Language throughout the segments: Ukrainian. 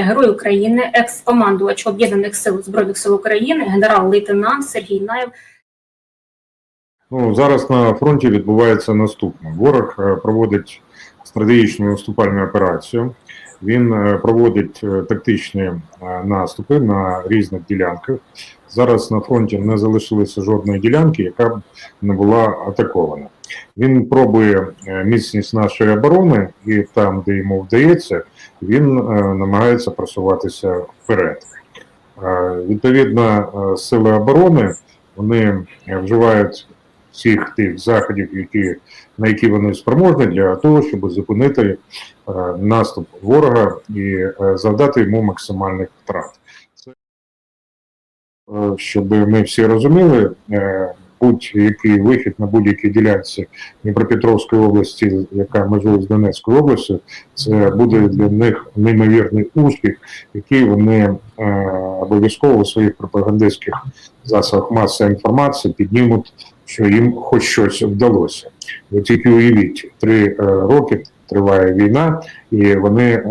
Герой України, екс-командувач Об'єднаних сил Збройних сил України, генерал-лейтенант Сергій Наєв. Ну, зараз на фронті відбувається наступне. Ворог е, проводить стратегічну наступальну операцію. Він е, проводить е, тактичні наступи на різних ділянках. Зараз на фронті не залишилося жодної ділянки, яка б не була атакована. Він пробує е, міцність нашої оборони, і там, де йому вдається, він е, намагається просуватися вперед. Е, Відповідно, сили оборони вони вживають всіх тих заходів, які, на які вони спроможні, для того, щоб зупинити наступ ворога і завдати йому максимальних втрат. Щоб ми всі розуміли, будь-який вихід на будь-якій ділянці Дніпропетровської області, яка межує з Донецькою областю, це буде для них неймовірний успіх, який вони е, обов'язково у своїх пропагандистських засобах масової інформації піднімуть, що їм хоч щось вдалося. Ви тільки уявіть, три е, роки триває війна, і вони е,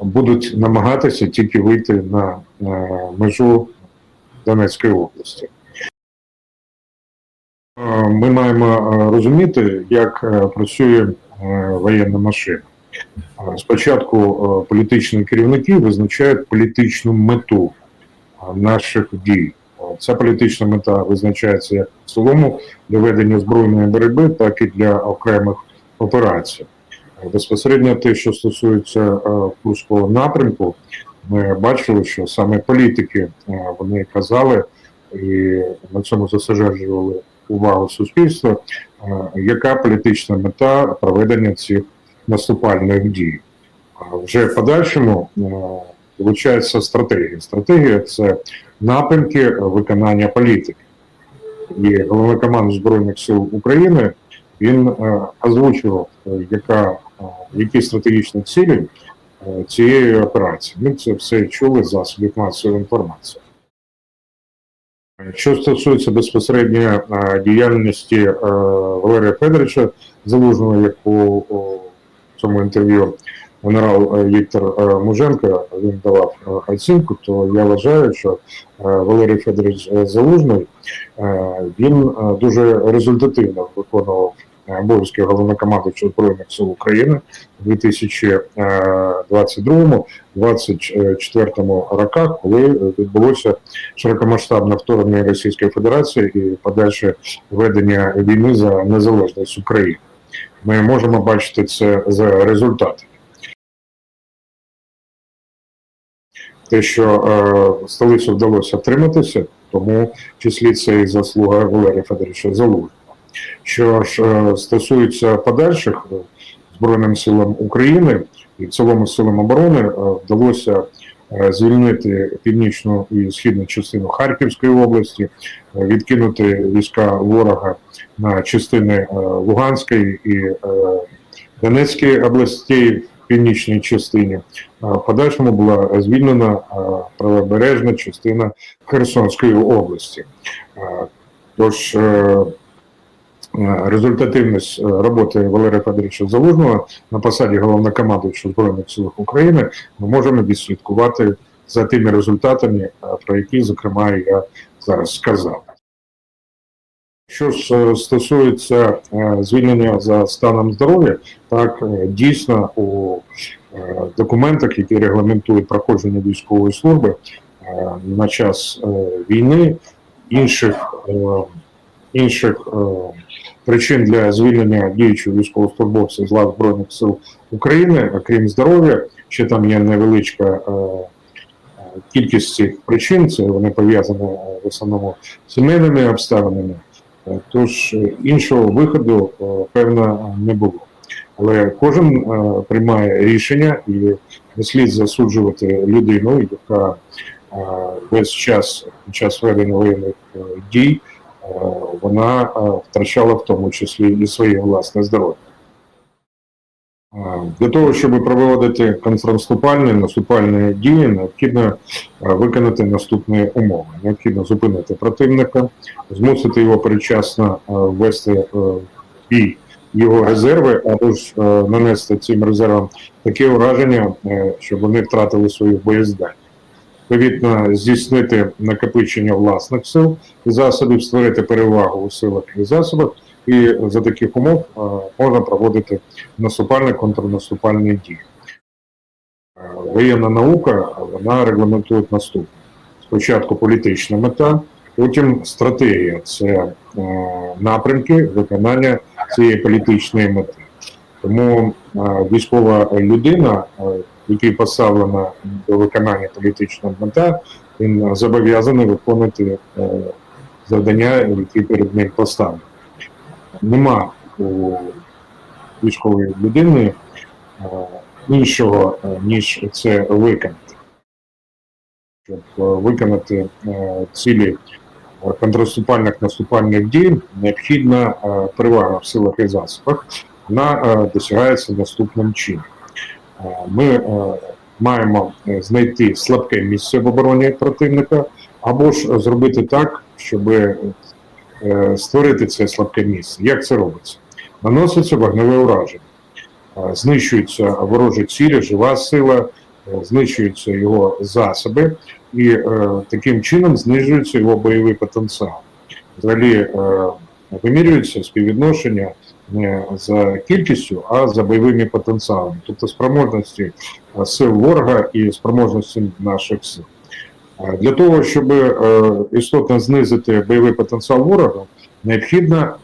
будуть намагатися тільки вийти на е, межу Донецької області. Е, Ми маємо е, розуміти, як е, працює воєнна машина. Спочатку політичні керівники визначають політичну мету наших дій. Ця політична мета визначається як в цілому для ведення збройної боротьби, так і для окремих операцій. Безпосередньо те, що стосується Курського напрямку, ми бачили, що саме політики вони казали і на цьому зосереджували увагу суспільства, е, яка політична мета проведення цих наступальних дій. Вже в подальшому е, вилучається стратегія. Стратегія це напрямки виконання політики. І головнокомандувач Збройних сил України він е, озвучував, яка, які стратегічні цілі цієї операції. Ми це все чули з засобів масової інформації. Що стосується безпосередньо е, діяльності е, Валерія Федоровича Залужного, як у, цьому інтерв'ю генерал е, Віктор Муженко він давав оцінку, то я вважаю, що Валерій Федорович Залужний він дуже результативно виконував е, обов'язки головнокомандуючого Збройних сил України у 2022-2024 роках, коли відбулося широкомасштабне вторгнення Російської Федерації і подальше ведення війни за незалежність України. Ми можемо бачити це за результатами. Те, що е, столицю вдалося втриматися, тому в числі це і заслуга Валерія Федоровича Залужного. Що ж стосується подальших е, Збройним силам України і цілому силам оборони е, вдалося е, звільнити північну і східну частину Харківської області, відкинути війська ворога на частини Луганської і Донецької областей північній частині. В подальшому була звільнена правобережна частина Херсонської області. Тож результативність е, роботи Валерія Федоровича Залужного на посаді головнокомандуючого Збройних сил України ми можемо відслідкувати за тими результатами, е, про які, зокрема, я зараз сказав. Що ж е, стосується е, звільнення за станом здоров'я, так е, дійсно у е, документах, які регламентують проходження військової служби е, на час е, війни, інших, е, інших е, причин для звільнення діючого військовослужбовця з лав Збройних сил України, окрім здоров'я, ще там є невеличка е, е, кількість цих причин, це вони пов'язані е, в основному з сімейними обставинами. Тож іншого виходу, певно, не було. Але кожен приймає рішення і не слід засуджувати людину, яка весь час під час ведення воєнних дій вона е, втрачала в тому числі і своє власне здоров'я. Е, Для того, щоб проводити контрнаступальні наступальні дії, необхідно е, виконати наступні умови. Необхідно зупинити противника, змусити його передчасно ввести бій його резерви, або ж нанести цим резервам таке ураження, щоб вони втратили свою боєздатність. Відповідно, здійснити накопичення власних сил і засобів, створити перевагу у силах і засобах, і за таких умов е, можна проводити наступальні контрнаступальні дії. Е, Воєнна наука вона регламентує наступне: спочатку політична мета, потім стратегія це е, напрямки виконання цієї політичної мети. Тому військова людина, якій поставлена до виконання політичної мета, він зобов'язаний виконувати е, завдання, які перед ним поставлені. Нема у військової людини е, іншого, е, ніж це виконати. Щоб виконати цілі е, наступальних дій, необхідна перевага в силах і засобах. Вона досягається наступним чином. Е, Ми е, маємо е, знайти слабке місце в обороні противника, або ж зробити так, щоб створити це слабке місце. Як це робиться? Наноситься вогневе ураження, знищуються ворожі цілі, жива сила, знищуються його засоби, і таким чином знижується його бойовий потенціал. Взагалі вимірюється співвідношення не за кількістю, а за бойовими потенціалами, тобто спроможності е, сил ворога і спроможності наших сил. Е, Для того, щоб е, істотно знизити бойовий потенціал ворога, необхідна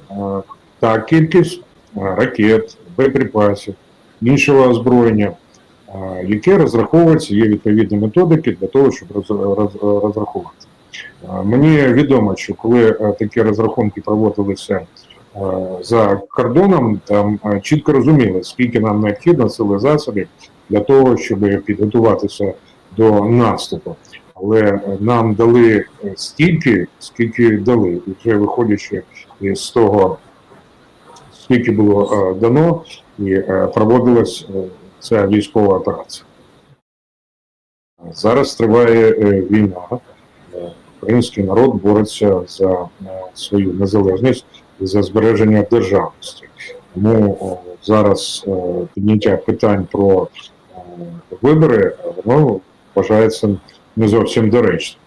та кількість ракет, боєприпасів, іншого озброєння, яке розраховується, є відповідні методики для того, щоб роз- роз- розрахувати. Е, Мені відомо, що коли такі розрахунки проводилися за кордоном, там е, чітко розуміли, скільки нам необхідно сили засобів для того, щоб підготуватися до наступу. Але е, нам дали е, стільки, скільки дали, і вже виходячи із того, скільки було е, дано, і е, проводилась е, ця військова операція. Зараз триває е, війна. Е, Український народ бореться за е, свою незалежність за збереження державності. Тому зараз е, підняття питань про е, вибори воно вважається не зовсім доречним.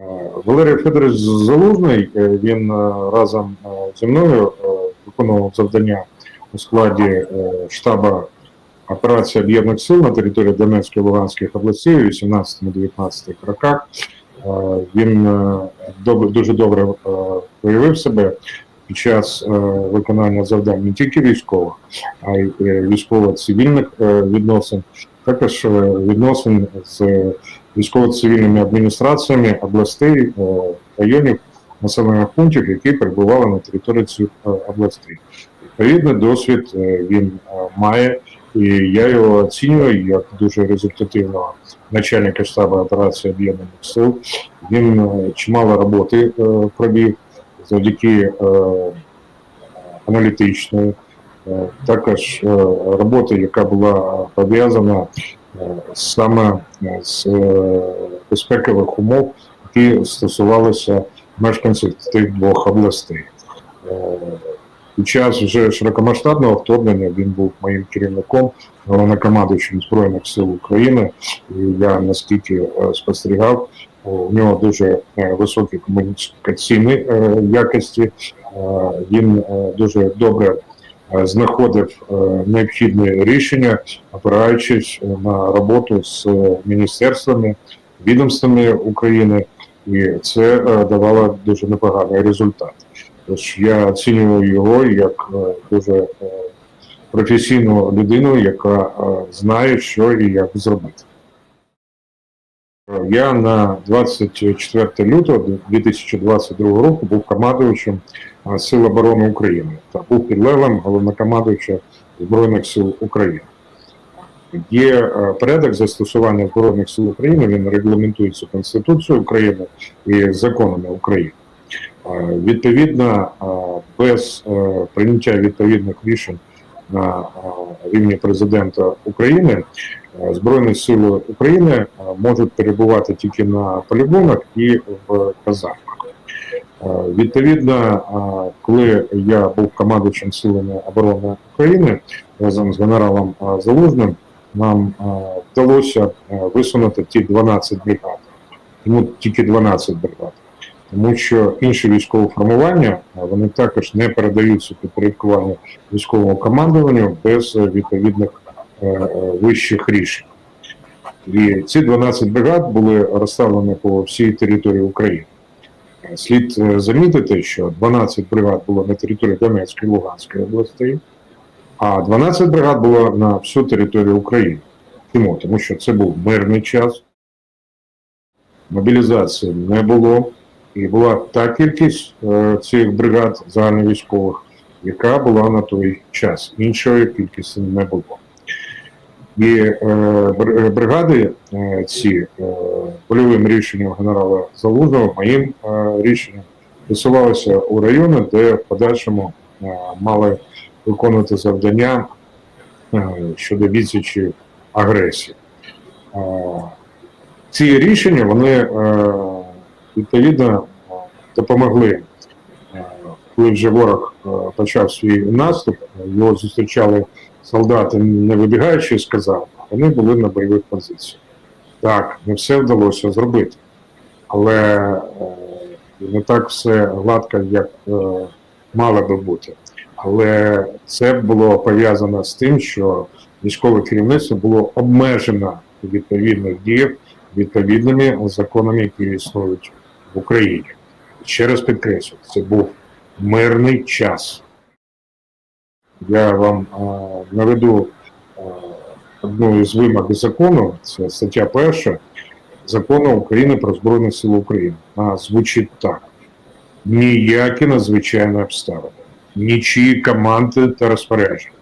Е, Валерій Федорович Залужний, е, він е, разом е, зі мною е, виконував завдання у складі е, штабу операції об'єднаних сил на території Донецької і Луганських областей у 18-19 роках. Е, Він е, доб- дуже добре е, проявив себе під час виконання завдань не тільки військових, а й військово-цивільних відносин, також відносин з військово-цивільними адміністраціями областей, районів, населених пунктів, які перебували на території цих областей. Відповідний досвід він має, і я його оцінюю як дуже результативного начальника штабу операції об'єднаних сил. Він е, чимало роботи е, провів завдяки е, аналітичної, також роботи, яка була пов'язана саме з безпекових умов, які стосувалися мешканців тих двох областей. Під час вже широкомасштабного вторгнення він був моїм керівником, головнокомандуючим Збройних сил України. І я наскільки е, спостерігав, у нього дуже е, високі комунікаційні е, якості. Він дуже добре знаходив е, необхідні рішення, опираючись на роботу з міністерствами, відомствами України, і це давало дуже непоганий результат. Тож я оцінюю його як е, дуже е, професійну людину, яка е, знає, що і як зробити. Я на 24 лютого 2022 року був командувачем е, Сил оборони України та був підлеглим головнокомандуюча Збройних сил України. Є порядок застосування Збройних сил України, він регламентується Конституцією України і законами України. Відповідно, без е, прийняття відповідних рішень на рівні президента України е, Збройні сили України е, можуть перебувати тільки на полігонах і в казармах. Відповідно, коли я був командуючим силами оборони України разом з генералом Залужним, нам вдалося висунути ті 12 бригад. Тому тільки 12 бригад. Тому що інші військові формування вони також не передаються підпорядкуванню військовому командуванню без е, відповідних е, е, вищих рішень. І ці 12 бригад були розставлені по всій території України. Слід замітити, що 12 бригад було на території Донецької Луганської областей, а 12 бригад було на всю територію України. Чому? Тому що це був мирний час, мобілізації не було, і була та кількість е, цих бригад загальновійськових, яка була на той час. Іншої кількості не було. І е, бригади е, ці е, польовим рішенням генерала Залужного, моїм е, рішенням, висувалися у райони, де в подальшому е, мали виконувати завдання е, щодо відсічі агресії. Е, ці рішення вони е, відповідно е, допомогли, е, коли вже ворог е, почав свій наступ, його зустрічали солдати, не вибігаючи з казарм, вони були на бойових позиціях. Так, не все вдалося зробити, але не так все гладко, як мало би бути. Але це було пов'язано з тим, що військове керівництво було обмежено відповідних діях відповідними законами, які існують в Україні. Ще раз підкреслю, це був мирний час. Я вам е, наведу е, одну із вимог закону, це стаття перша закону України про Збройні Сили України. Вона звучить так: ніякі надзвичайні обставини, нічиї команди та розпорядження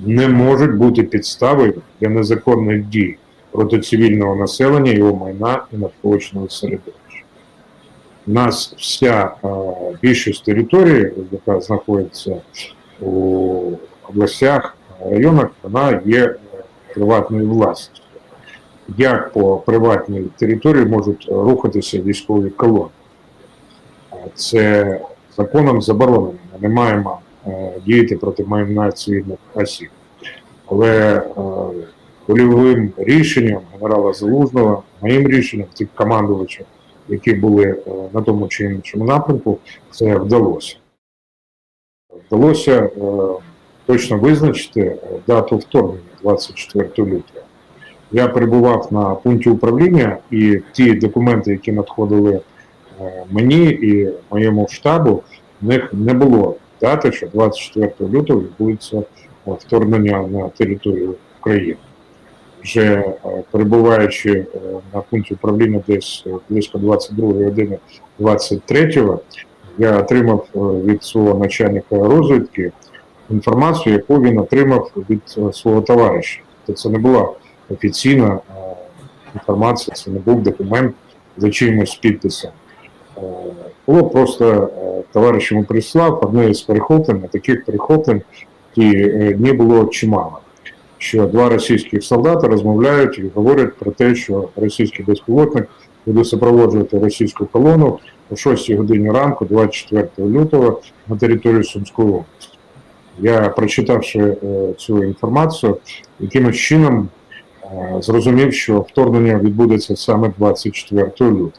не можуть бути підставою для незаконних дій проти цивільного населення, його майна і навколишнього середовища. У нас вся більшість території, яка знаходиться у областях, районах, вона є е, приватною власністю. Як по приватній території можуть рухатися військові колони? Це законом заборонено. Ми не маємо е, діяти проти майна цивільних осіб. Але е, польовим рішенням генерала Залужного, моїм рішенням, тих командувачів, які були е, на тому чи іншому напрямку, це вдалося. Вдалося е, точно визначити е, дату вторгнення 24 лютого. Я перебував на пункті управління, і ті документи, які надходили мені і моєму штабу, в них не було дати, що 24 лютого відбудеться вторгнення на територію України. Вже е, перебуваючи е, на пункті управління десь е, близько 22 години 23-го, я отримав від свого начальника розвідки інформацію, яку він отримав від свого товариша. Тобто це не була офіційна інформація, це не був документ за чимось підписом. Було просто товариш йому прислав одне із перехоплень, таких перехоплень ті е, дні було чимало. Що два російських солдати розмовляють і говорять про те, що російський безпілотник буде супроводжувати російську колону о 6 годині ранку, 24 лютого, на територію Сумської області. Я, прочитавши е, цю інформацію, якимось чином е, зрозумів, що вторгнення відбудеться саме 24 лютого.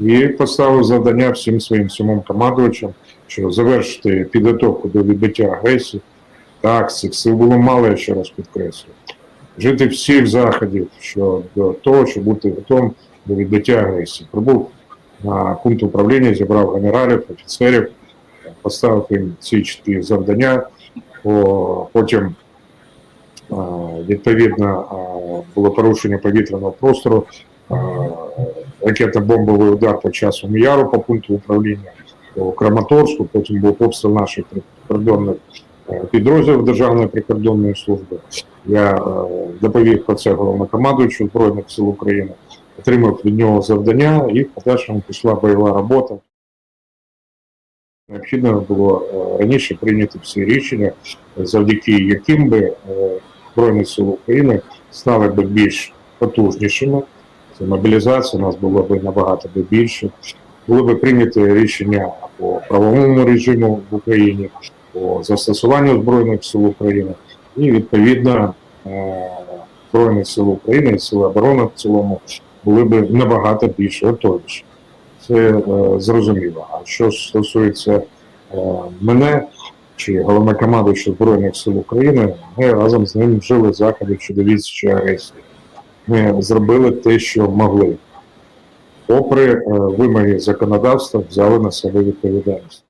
І поставив завдання всім своїм сьомим командувачам, що завершити підготовку до відбиття агресії. Так, сил було мало, я ще раз підкреслюю. Жити всіх заходів щодо того, щоб бути готовим до відбиття агресії. Прибув на пункт управління, зібрав генералів, офіцерів, поставив їм ці чіткі завдання. Потім відповідно було порушення повітряного простору, ракетно-бомбовий удар по часу Яру по пункту управління по Краматорську, потім був обстріл наших прикордонних е, підрозділів Державної прикордонної служби. Я е, доповів про це головнокомандуючу Збройних сил України, отримав від нього завдання і в подальшому пішла бойова робота. Необхідно було е, раніше прийняти всі рішення, завдяки яким би е, Збройні Сили України стали би більш потужнішими. Це мобілізація у нас було б набагато більше. були б прийняті рішення по правовому режиму в Україні, по застосуванню Збройних сил України і відповідно е, Збройних сил України і Сили оборони в цілому були б набагато більш готовіші. Це е, зрозуміло. А що стосується е, мене чи головнокомандуючого Збройних сил України, ми разом з ним вжили заходів щодо відсічі агресії. Ми зробили те, що могли. Попри вимоги законодавства, взяли на себе відповідальність.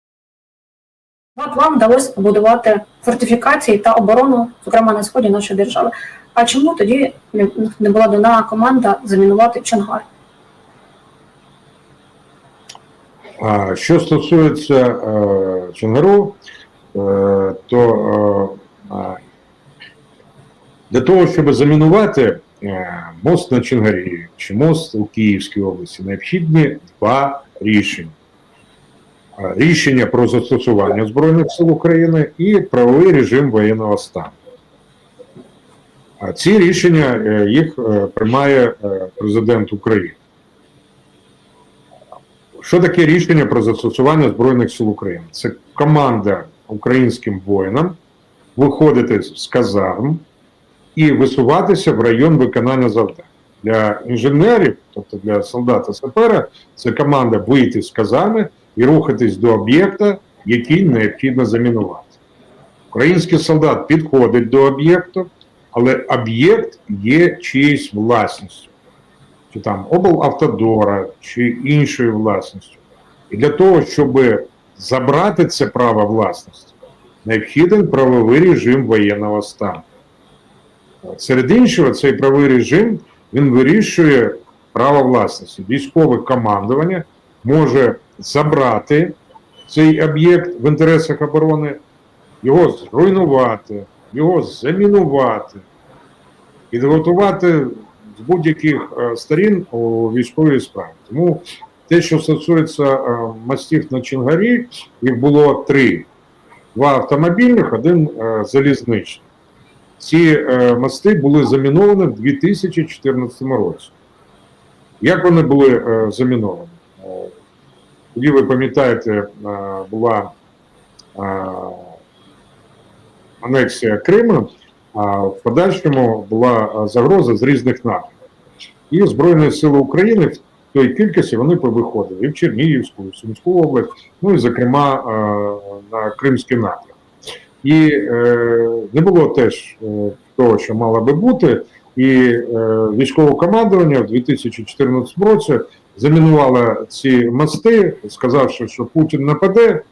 От вам вдалося побудувати фортифікації та оборону, зокрема на сході нашої держави. А чому тоді не, була дана команда замінувати Чонгар? А що стосується е, Чонгару, е, то е, для того, щоб замінувати мост на Чонгарі чи мост у Київській області, необхідні два рішення. Рішення про застосування Збройних сил України і правовий режим воєнного стану. А ці рішення е, їх е, приймає е, президент України. Що таке рішення про застосування Збройних сил України? Це команда українським воїнам виходити з казарм і висуватися в район виконання завдань. Для інженерів, тобто для солдата сапера, це команда вийти з казарми і рухатись до об'єкта, який необхідно замінувати. Український солдат підходить до об'єкту, але об'єкт є чиєюсь власністю чи там облавтодора, чи іншою власністю. І для того, щоб забрати це право власності, необхіден правовий режим воєнного стану. Серед іншого, цей правовий режим він вирішує право власності. Військове командування може забрати цей об'єкт в інтересах оборони, його зруйнувати, його замінувати, підготувати з будь-яких е, сторін у військовій справі. Тому те, що стосується е, мостів на Чонгарі, їх було три: два автомобільних, один е, залізничний. Ці мости були заміновані в 2014 році. Як вони були заміновані? Тоді ви пам'ятаєте, е, була е, анексія Криму, а в подальшому була е, загроза з різних напрямків. І Збройні Сили України в той кількості вони повиходили і в Чернігівську, і в Сумську область, ну і, зокрема, на Кримський напрямок. І не було теж того, що мало би бути. І е, військове командування в 2014 році замінувало ці мости, сказавши, що Путін нападе,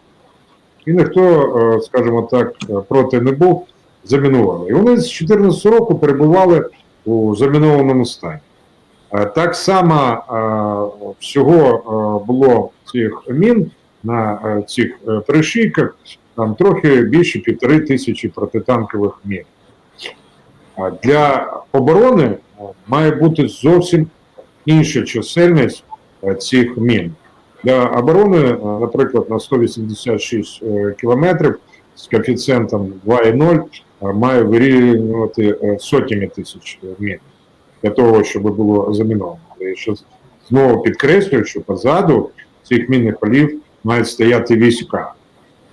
і ніхто, е, скажімо так, проти не був, замінували. І вони з 2014 року перебували у замінованому стані. Е, Так само е, всього е, було цих мін на е, цих е, перешийках, там трохи більше півтори тисячі протитанкових мін. Для оборони е, має бути зовсім інша чисельність е, цих мін. Для оборони, е, наприклад, на 186 е, кілометрів з коефіцієнтом 2,0 е, має вирівнювати сотнями тисяч мін для того, щоб було заміновано. І що знову підкреслюю, що позаду цих мінних полів мають стояти війська.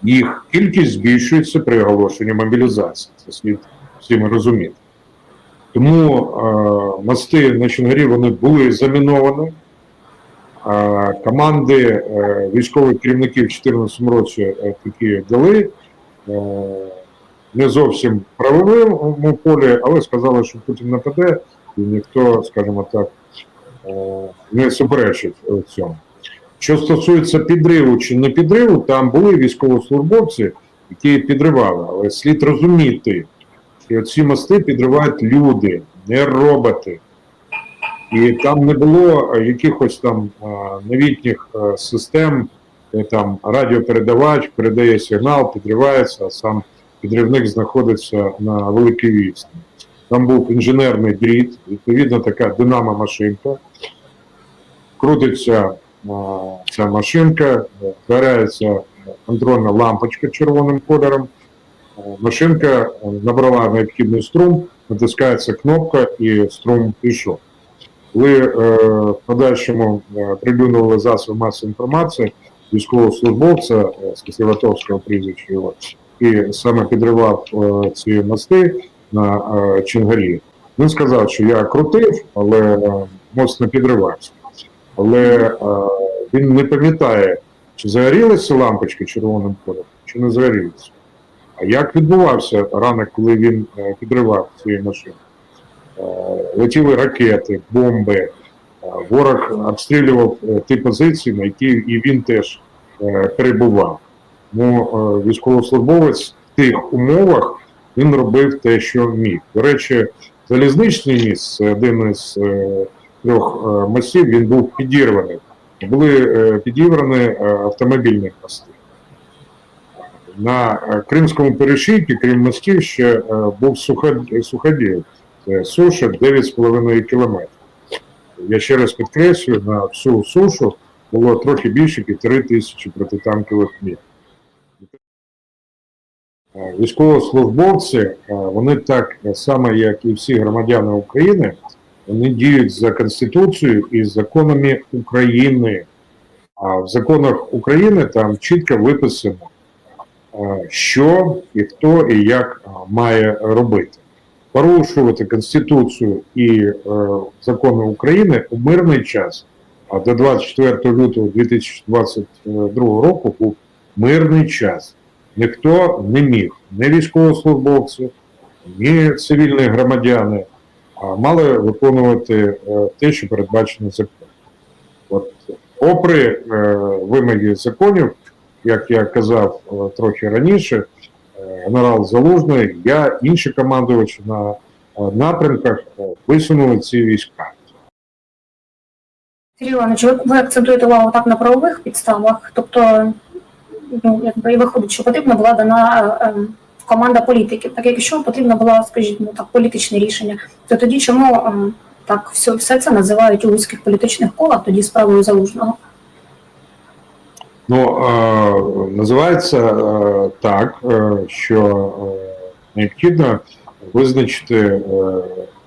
Їх кількість збільшується при оголошенні мобілізації. Це слід всім розуміти. Тому е, мости на Чонгарі вони були заміновані. Е, команди е, військових керівників в 2014 році такі дали. Не зовсім правовому полі, але сказали, що Путін нападе, і ніхто, скажімо так, не суперечить цьому. Що стосується підриву чи не підриву, там були військовослужбовці, які підривали, але слід розуміти, що ці мости підривають люди, не роботи. І там не було е, якихось там е, новітніх е, систем, де там радіопередавач передає сигнал, підривається, а сам підривник знаходиться на великій відстані. Там був інженерний дріт, відповідно, така динамо-машинка. Крутиться ця машинка, е, контрольна лампочка червоним кольором. Машинка е, набрала необхідний струм, натискається кнопка і струм пішов. коли е, в подальшому е, прилюднювали засоби масової інформації військовослужбовця з Кисловатовського прізвища його, і саме підривав ці мости на Чингалі. Він сказав, що я крутив, але мост не підривався. Але він не пам'ятає, чи загорілися лампочки червоним кольором, чи не загорілися. А як відбувався ранок, коли він е, підривав ці машини? Е, Летіли ракети, бомби, е, ворог обстрілював ті позиції, на які і він теж перебував. Тому е, військовослужбовець в тих умовах він робив те, що міг. До речі, залізничний міст, один із трьох мостів, він був підірваний. Були підібрані е, автомобільні мости. На е, Кримському перешийку, крім мостів, ще е, був суход- суходіл. Суша 9,5 кілометрів. Я ще раз підкреслюю, на всю сушу було трохи більше півтори тисячі протитанкових мін. Е, Військовослужбовці, вони так само, як і всі громадяни України, вони діють за Конституцією і законами України. А в законах України там чітко виписано, що і хто і як е, має робити. Порушувати Конституцію і е, закони України у мирний час, а до 24 лютого 2022 року був мирний час. Ніхто не міг, ні військовослужбовці, ні цивільні громадяни а мали виконувати е, те, що передбачено законом. От, попри е, вимоги законів, як я казав е, трохи раніше, е, генерал Залужний, я інші командувачі на е, напрямках висунули ці війська. Сергій Іванович, ви, акцентуєте увагу так на правових підставах, тобто, ну, якби і виходить, що потрібна була дана е, команда політиків. Так як якщо потрібна була, скажімо, ну, так, політичне рішення, то тоді чому е, так все, все це називають у вузьких політичних колах тоді справою залужного? Ну, е, називається е, так, е, що необхідно визначити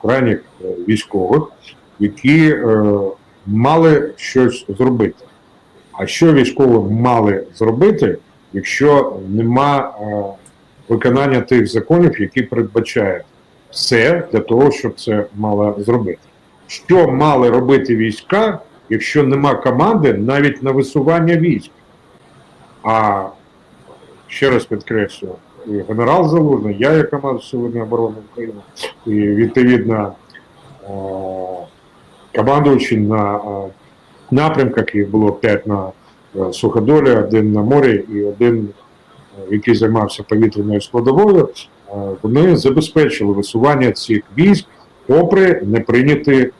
крайніх військових, які мали щось зробити. А що військові мали зробити, якщо нема виконання тих законів, які передбачають все для того, щоб це мало зробити? Що мали робити війська, якщо нема команди навіть на висування військ? А ще раз підкреслюю, і генерал Залужний, я як командир Сили оборони України, і відповідно е, командуючи на е, напрямках, їх було п'ять на е, суходолі, один на морі і один, який займався повітряною складовою, вони забезпечили висування цих військ, попри не прийняті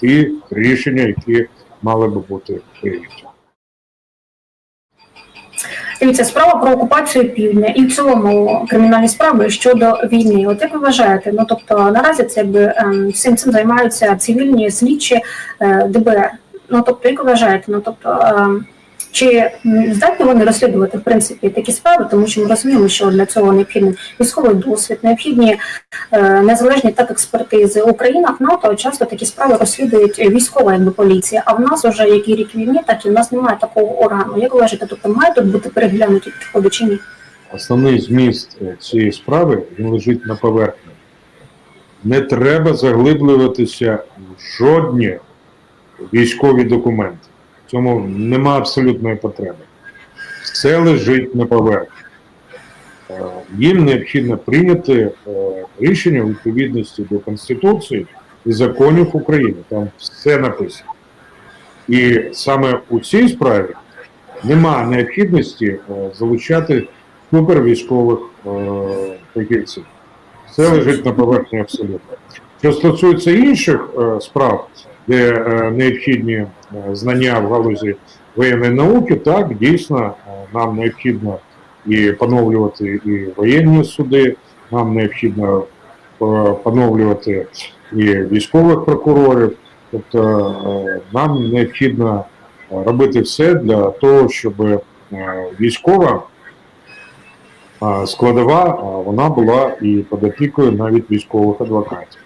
ті рішення, які мали би бути прийняті. Дивіться, справа про окупацію півдня і в цілому кримінальні справи щодо війни. От як ви вважаєте? Ну тобто наразі це якби ем, всім цим займаються цивільні слідчі е, ДБР. Ну тобто, як ви вважаєте? Ну тобто, ем, чи здатні вони розслідувати в принципі такі справи, тому що ми розуміємо, що для цього необхідний військовий досвід, необхідні е, незалежні так експертизи у країнах НАТО часто такі справи розслідують військова якби поліція. А в нас вже який рік війни, так і в нас немає такого органу. Як ви вважаєте, тобто має тут бути переглянуті підходи чи ні? Основний зміст е, цієї справи він лежить на поверхні. Не треба заглиблюватися в жодні військові документи. Цьому нема абсолютної потреби. Все лежить на поверхні. Е, Їм необхідно прийняти е, рішення у відповідності до Конституції і законів України. Там все написано. І саме у цій справі нема необхідності е, залучати супервійськових фахівців. Це лежить на поверхні абсолютно. Що стосується інших справ, де е, необхідні е, знання в галузі воєнної науки, так дійсно е, нам необхідно і поновлювати і воєнні суди, нам необхідно поновлювати і військових прокурорів. Тобто нам необхідно робити все для того, щоб військова складова вона була і під опікою навіть військових адвокатів.